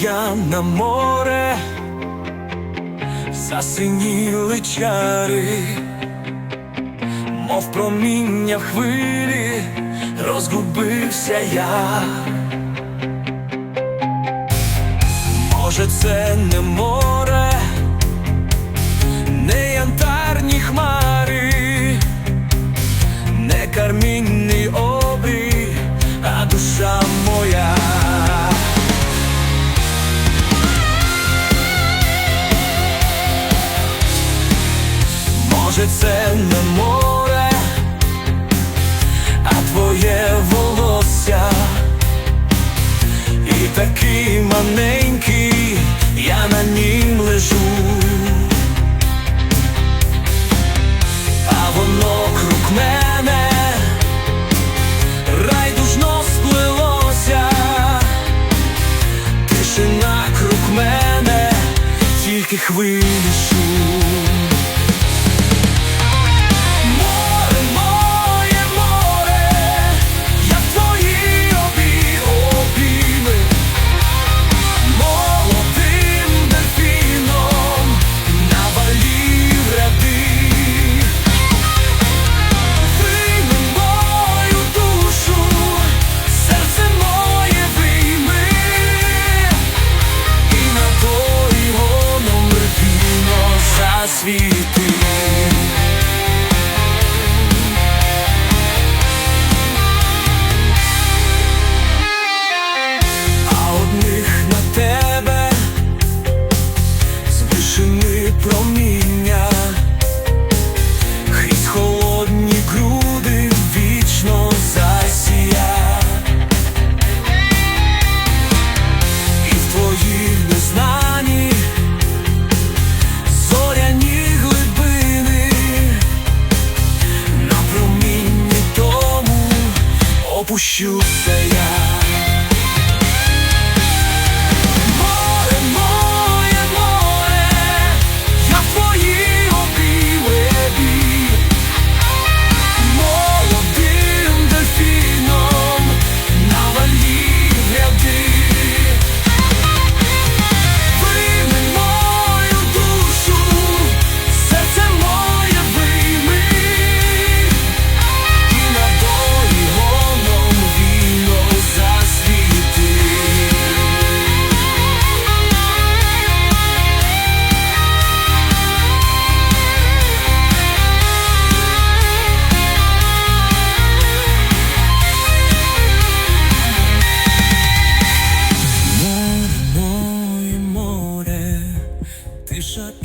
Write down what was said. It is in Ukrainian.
Я на море, засиніли чари, мов проміння в хвилі, розгубився я. Може, це не море, це не море, а твоє волосся. І такий маленький, я на нім лежу, а воно круг мене райдужно сплелося, тишина круг мене, тільки хвилі шум. wie опущуся я. Море, моє море, тиша